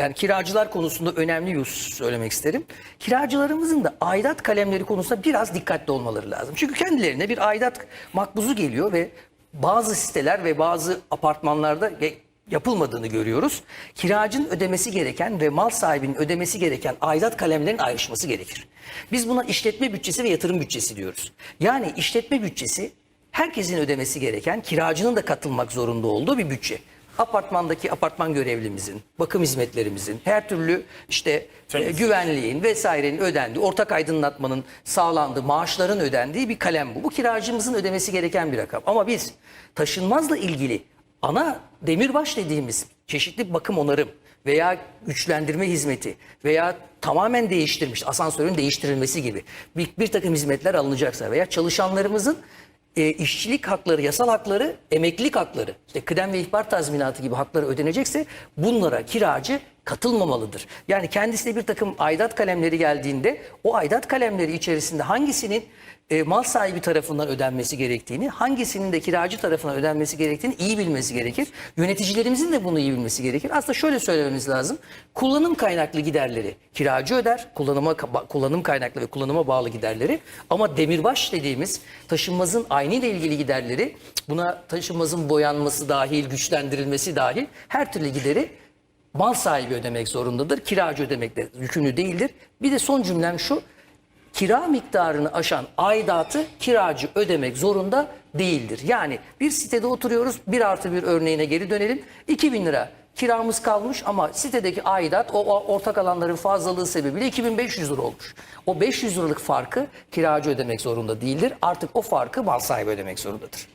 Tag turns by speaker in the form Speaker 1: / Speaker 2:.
Speaker 1: yani kiracılar konusunda önemli bir söylemek isterim. Kiracılarımızın da aidat kalemleri konusunda biraz dikkatli olmaları lazım. Çünkü kendilerine bir aidat makbuzu geliyor ve bazı siteler ve bazı apartmanlarda yapılmadığını görüyoruz. Kiracının ödemesi gereken ve mal sahibinin ödemesi gereken aidat kalemlerinin ayrışması gerekir. Biz buna işletme bütçesi ve yatırım bütçesi diyoruz. Yani işletme bütçesi herkesin ödemesi gereken, kiracının da katılmak zorunda olduğu bir bütçe. Apartmandaki apartman görevlimizin, bakım hizmetlerimizin, her türlü işte e, güvenliğin vesairenin ödendiği, ortak aydınlatmanın sağlandığı, maaşların ödendiği bir kalem bu. Bu kiracımızın ödemesi gereken bir rakam. Ama biz taşınmazla ilgili ana demirbaş dediğimiz çeşitli bakım onarım veya güçlendirme hizmeti veya tamamen değiştirmiş asansörün değiştirilmesi gibi bir, bir takım hizmetler alınacaksa veya çalışanlarımızın e, işçilik hakları, yasal hakları, emeklilik hakları, işte kıdem ve ihbar tazminatı gibi hakları ödenecekse bunlara kiracı katılmamalıdır. Yani kendisine bir takım aidat kalemleri geldiğinde o aidat kalemleri içerisinde hangisinin e, mal sahibi tarafından ödenmesi gerektiğini, hangisinin de kiracı tarafından ödenmesi gerektiğini iyi bilmesi gerekir. Yöneticilerimizin de bunu iyi bilmesi gerekir. Aslında şöyle söylememiz lazım. Kullanım kaynaklı giderleri kiracı öder. Kullanıma kullanım kaynaklı ve kullanıma bağlı giderleri. Ama demirbaş dediğimiz taşınmazın aynı ile ilgili giderleri, buna taşınmazın boyanması dahil, güçlendirilmesi dahil her türlü gideri mal sahibi ödemek zorundadır. Kiracı ödemekle yükümlü değildir. Bir de son cümlem şu. Kira miktarını aşan aidatı kiracı ödemek zorunda değildir. Yani bir sitede oturuyoruz. Bir artı bir örneğine geri dönelim. 2000 lira kiramız kalmış ama sitedeki aidat o, o ortak alanların fazlalığı sebebiyle 2500 lira olmuş. O 500 liralık farkı kiracı ödemek zorunda değildir. Artık o farkı mal sahibi ödemek zorundadır.